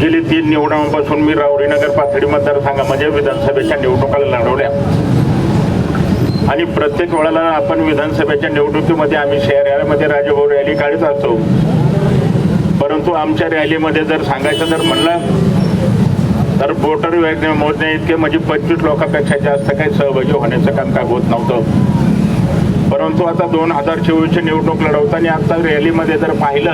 गेली तीन निवडणुकांपासून मी राऊरी नगर पाथडी मतदारसंघामध्ये विधानसभेच्या निवडणुका लढवल्या. आणि प्रत्येक वेळेला आपण विधानसभेच्या निवडणुकीमध्ये आम्ही शहरामध्ये राजभाऊ रॅली काढत असतो. परंतु आमच्या रॅलीमध्ये जर सांगायचं जर म्हणलं तर वोटर मोजण्या इतके म्हणजे पंचवीस लोकांपेक्षा जास्त काही सहभागी होण्याचं काम काय होत नव्हतं. परंतु आता दोन हजार चोवीसची निवडणूक लढवताना आता रॅलीमध्ये जर पाहिलं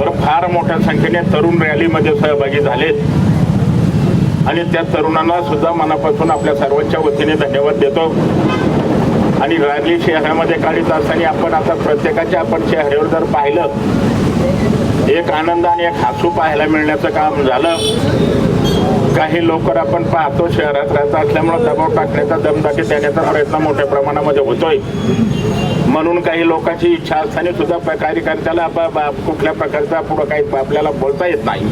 बरं फार मोठ्या संख्येने तरुण रॅलीमध्ये सहभागी झालेत. आणि त्या तरुणांना सुद्धा मनापासून आपल्या सर्वांच्या वतीने धन्यवाद देतो. आणि रॅली शहरामध्ये काढीत असताना आपण आता प्रत्येकाच्या आपण चेहऱ्यावर जर पाहिलं एक आनंद आणि एक हासू पाहायला मिळण्याचं काम झालं. काही लोक आपण पाहतो शहरात राहत असल्यामुळे दबाव टाकण्याचा दमदाटी देण्याचा प्रयत्न मोठ्या प्रमाणामध्ये होतोय. म्हणून काही लोकांची इच्छा असताना सुद्धा कार्यकर्त्याला कुठल्या प्रकारचा पुढं काही आपल्याला बोलता येत नाही.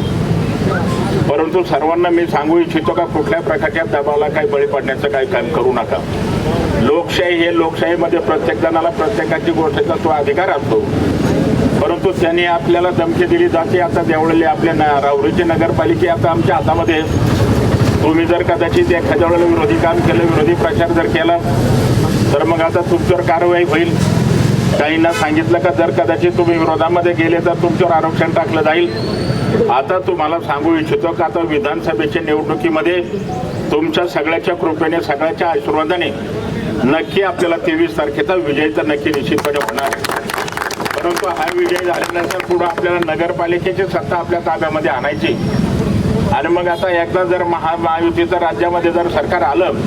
परंतु सर्वांना मी सांगू इच्छितो का कुठल्या प्रकारच्या दबावाला काही बळी पडण्याचं काही काम करू नका. लोकशाही हे लोकशाहीमध्ये प्रत्येक जणाला प्रत्येकाची गोष्टीचा तो अधिकार असतो. परंतु त्यांनी आपल्याला धमकी दिली जाते आता देवळली आपल्या न- राहुरीची नगरपालिके आता आमच्या हातामध्ये तुम्ही जर कदाचित एखाद्या वेळेला विरोधी काम केलं विरोधी प्रचार जर केला तर मग आता तुमच्यावर कारवाई होईल. काहींना सांगितलं का जर कदाचित तुम्ही विरोधामध्ये गेले तर तुमच्यावर आरक्षण टाकलं जाईल. आता तुम्हाला सांगू इच्छितो का आता विधानसभेच्या निवडणुकीमध्ये तुमच्या सगळ्याच्या कृपेने सगळ्याच्या आशीर्वादाने नक्की आपल्याला तेवीस तारखेचा विजय तर नक्की निश्चितपणे होणार आहे. परंतु हा विजय झाल्यानंतर पुढे आपल्याला नगरपालिकेची सत्ता आपल्या ताब्यामध्ये आणायची. आणि मग आता एकदा जर महा महायुतीचं राज्यामध्ये जर सरकार आलं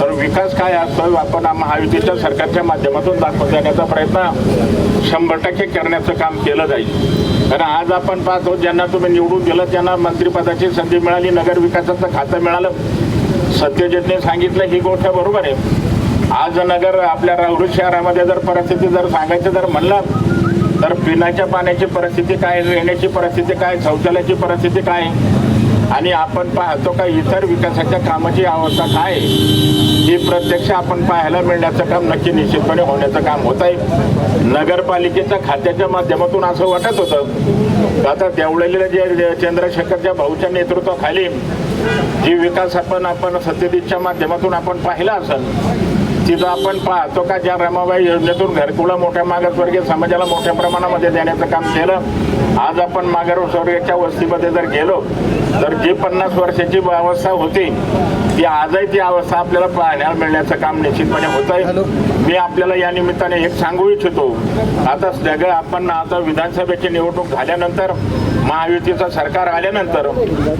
तर विकास काय असतो आपण महायुतीच्या सरकारच्या माध्यमातून दाखवून देण्याचा प्रयत्न शंभर टक्के करण्याचं काम केलं जाईल. कारण आज आपण पाहतो ज्यांना तुम्ही निवडून दिलं त्यांना मंत्रिपदाची संधी मिळाली नगर विकासाचं खातं मिळालं. सत्यजितने सांगितलं ही गोष्ट बरोबर आहे. आज नगर आपल्या राहुरी शहरामध्ये जर परिस्थिती जर सांगायचं जर म्हणलं तर पिण्याच्या पाण्याची परिस्थिती काय येण्याची परिस्थिती काय शौचालयाची परिस्थिती काय? आणि आपण पाहतो का इतर विकासाच्या कामाची अवस्था काय? ही प्रत्यक्ष आपण पाहायला मिळण्याचं काम नक्की निश्चितपणे होण्याचं काम होत आहे. नगरपालिकेच्या खात्याच्या माध्यमातून असं वाटत होतं आता देवळलेल्या जे चंद्रशेखरच्या भाऊच्या नेतृत्वाखाली जी विकास आपण आपण सत्यजितच्या माध्यमातून आपण पाहिला असेल तिथं आपण पाहतो का ज्या रमाबाई योजनेतून घरकुला मोठ्या मागासवर्गीय समाजाला मोठ्या प्रमाणामध्ये देण्याचं काम केलं आज आपण मागासवर्गीयच्या वस्तीमध्ये जर गेलो तर जी पन्नास वर्षाची अवस्था होती ती आजही ती अवस्था आपल्याला पाहण्याला मिळण्याचं काम निश्चितपणे होत आहे मी आपल्याला या निमित्ताने एक सांगू इच्छितो. आता सगळं आपण आता विधानसभेची निवडणूक झाल्यानंतर महायुतीचं सरकार आल्यानंतर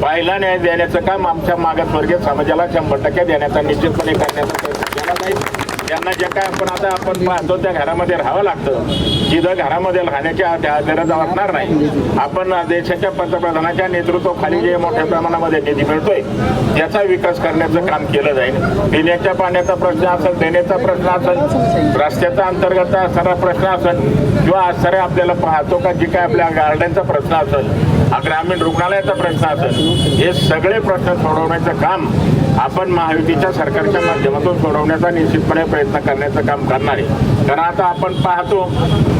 पहिला न्याय देण्याचं काम आमच्या मागासवर्गीय समाजाला शंभर टक्के देण्याचा निश्चितपणे करण्याचा त्यांना जे काय आपण आता आपण पाहतो त्या घरामध्ये राहावं लागतं. जिथं घरामध्ये राहण्याची गरज वाटणार नाही. आपण देशाच्या पंतप्रधानाच्या नेतृत्वाखाली जे मोठ्या प्रमाणामध्ये निधी मिळतोय त्याचा विकास करण्याचं काम केलं जाईल. पिण्याच्या पाण्याचा प्रश्न असेल देण्याचा प्रश्न असेल रस्त्याचा अंतर्गत असणारा प्रश्न असेल किंवा असणारे आपल्याला पाहतो का जी काय आपल्या गार्डनचा प्रश्न असेल ग्रामीण रुग्णालयाचा प्रश्न असेल हे सगळे प्रश्न सोडवण्याचं काम आपण महायुतीच्या सरकारच्या माध्यमातून सोडवण्याचा निश्चितपणे प्रयत्न करण्याचं काम करणार आहे. कारण आता आपण पाहतो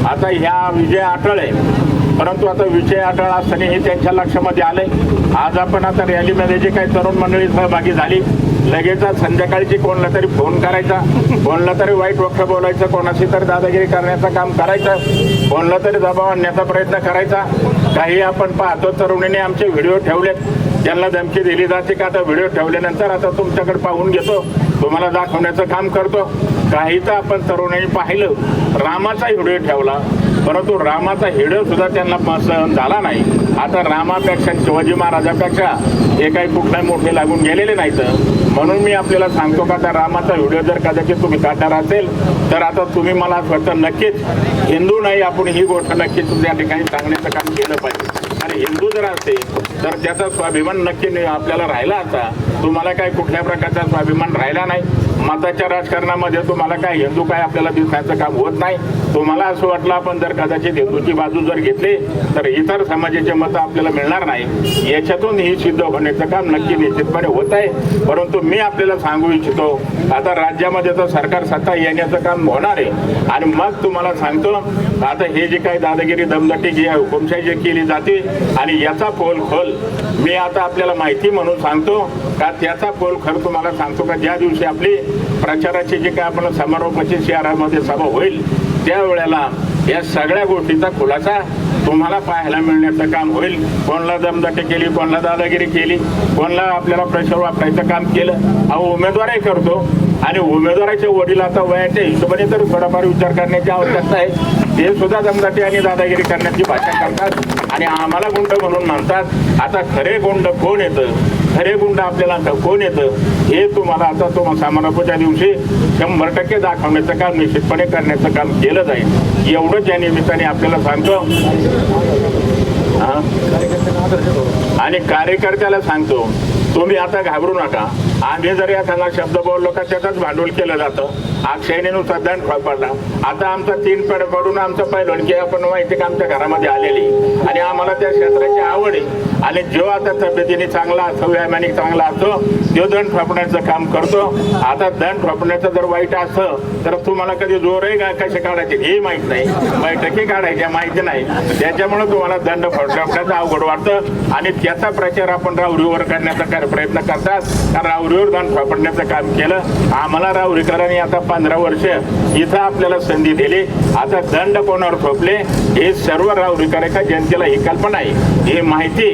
आता ह्या विजय अटळ आहे. परंतु आता विजय अटळ असताना हे त्यांच्या लक्षामध्ये आले आज आपण आता रॅलीमध्ये जे काही तरुण मंडळी सहभागी झाली लगेच संध्याकाळची कोणला तरी फोन करायचा कोणला तरी वाईट वक्र बोलायचं कोणाशी तरी दादागिरी करण्याचं काम करायचं कोणला तरी दबाव आणण्याचा प्रयत्न करायचा. काही आपण पाहतो तरुणीने आमचे व्हिडिओ ठेवलेत. त्यांना धमकी दिली जाते का आता व्हिडिओ ठेवल्यानंतर आता तुमच्याकडे पाहून घेतो. तुम्हाला दाखवण्याचं काम करतो. काही तर आपण तरुणांनी पाहिलं. रामाचा व्हिडिओ ठेवला. परंतु रामाचा व्हिडिओ सुद्धा त्यांना प- सहन झाला नाही. आता रामापेक्षा शिवाजी महाराजापेक्षा हे काही कुठले मोठे लागून गेलेले नाहीत. म्हणून मी आपल्याला सांगतो का त्या रामाचा व्हिडिओ जर कदाचित तुम्ही काढणार असेल तर आता तुम्ही मला असं वाटतं नक्कीच हिंदू नाही आपण ही गोष्ट नक्कीच त्या ठिकाणी सांगण्याचं काम केलं पाहिजे. आणि हिंदू जर असेल तर त्याचा स्वाभिमान नक्की आपल्याला राहिला असता तुम्हाला काही कुठल्या प्रकारचा स्वाभिमान राहिला नाही. मताच्या राजकारणामध्ये तुम्हाला काय हिंदू काय आपल्याला दिसण्याचं काम होत नाही? तुम्हाला असं वाटलं आपण जर कदाचित हिंदूची बाजू जर घेतली तर इतर समाजाचे मतं आपल्याला मिळणार नाही. याच्यातून ही सिद्ध होण्याचं काम नक्की निश्चितपणे होत आहे. परंतु मी आपल्याला सांगू इच्छितो आता राज्यामध्ये तर सरकार सत्ता येण्याचं काम होणार आहे. आणि मग तुम्हाला सांगतो आता हे जे काही दादागिरी दमदटी जी आहे हुकुमशाही जी केली जाते आणि याचा पोल खोल. मी आता आपल्याला माहिती म्हणून सांगतो का त्याचा पोल खर तुम्हाला सांगतो का? ज्या दिवशी आपली प्रचाराचे जे काय आपण समारोपाची शहरामध्ये म्हणजे सभा होईल त्यावेळेला या सगळ्या गोष्टीचा खुलासा तुम्हाला पाहायला मिळण्याचं काम होईल. कोणला दमदाटी केली कोणला दादागिरी केली कोणला आपल्याला प्रेशर वापरायचं काम केलं हा उमेदवारही करतो. आणि उमेदवाराच्या वडील आता वयाच्या हिशोबाने तर थोडाफार विचार करण्याची आवश्यकता आहे. ते सुद्धा दमदाटी आणि दादागिरी करण्याची भाषा करतात आणि आम्हाला गुंड म्हणून मानतात. आता खरे गुंड कोण येतं? खरे गुंड आपल्याला आता कोण येतं? हे तुम्हाला आता तो समारोपाच्या दिवशी शंभर टक्के दाखवण्याचं काम निश्चितपणे करण्याचं काम केलं जाईल. एवढंच या निमित्ताने आपल्याला सांगतो. आणि कार्यकर्त्याला सांगतो तुम्ही आता घाबरू नका. आम्ही जर या एखादा शब्द बोललो का त्याचंच भांडवल केलं जातं. अक्षयनेनुसार दंड पडला आता आमचा तीन पेड पडून आमचं पहिलं की आपण माहिती का आमच्या घरामध्ये आलेली. आणि आम्हाला त्या क्षेत्राची आवड आहे. आणि जो आता तब्येतीने चांगला असतो व्यायामाने चांगला असतो तो दंड ठोपण्याचं काम करतो. आता दंड ठोपण्याचं जर वाईट असतं तर तुम्हाला कधी जोर आहे का कसे काढायचे हे माहीत नाही. बैठकी काढायच्या माहिती नाही. त्याच्यामुळे तुम्हाला दंड ठोपण्याचं अवघड वाटतं. आणि त्याचा प्रचार आपण राऊरीवर करण्याचा प्रयत्न करतात? कारण राहुरीवर दंड काम केलं. आम्हाला राहुरीकरांनी आता पंधरा वर्ष इथं आपल्याला संधी दिली. आता दंड कोणावर थोपले हे सर्व राहुरीकरांच्या जनतेला ही कल्पना आहे. ही माहिती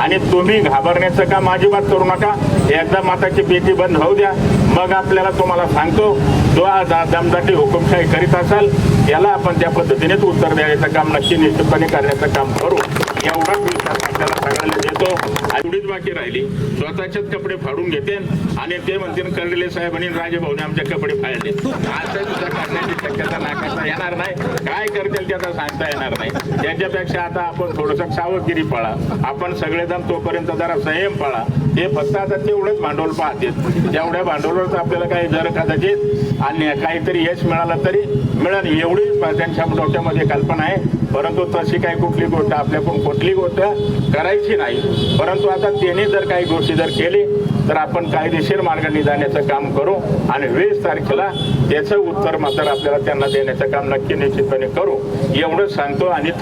आणि तुम्ही घाबरण्याचं काम अजिबात करू नका. एकदा माताची भीती बंद होऊ द्या. मग आपल्याला तुम्हाला सांगतो जो आज दमदाटी हुकुमशाही करीत असाल याला आपण त्या पद्धतीनेच उत्तर द्यायचं काम नक्की निश्चितपणे करण्याचं काम करू. एवढाच करतो आणि एवढीच बाकी राहिली. स्वतःचेच कपडे फाडून घेते आणि ते म्हणतील कर्डिले साहेबांनी आणि भाऊने आमचे कपडे फाडले. असं सुद्धा करण्याची शक्यता नाकारता येणार नाही. काय करतील त्याचा सांगता येणार नाही. त्याच्यापेक्षा आता आपण थोडस सावधगिरी पाळा. आपण सगळेजण तोपर्यंत जरा संयम पाळा. हे फक्त आता तेवढंच भांडवल पाहतील तेवढ्या भांडवलावरच आपल्याला काही जर कदाचित आणि काहीतरी यश मिळालं तरी मिळेल. एवढी त्यांच्या डोक्यामध्ये कल्पना आहे. परंतु तशी काही कुठली गोष्ट आपल्याकडून कुठली गोष्ट करायची नाही. परंतु आता त्यांनी जर काही गोष्टी जर केली तर आपण कायदेशीर मार्गाने जाण्याचं काम करू आणि वीस तारखेला त्याचं उत्तर मात्र आपल्याला त्यांना देण्याचं काम नक्की निश्चितपणे करू. एवढंच सांगतो आणि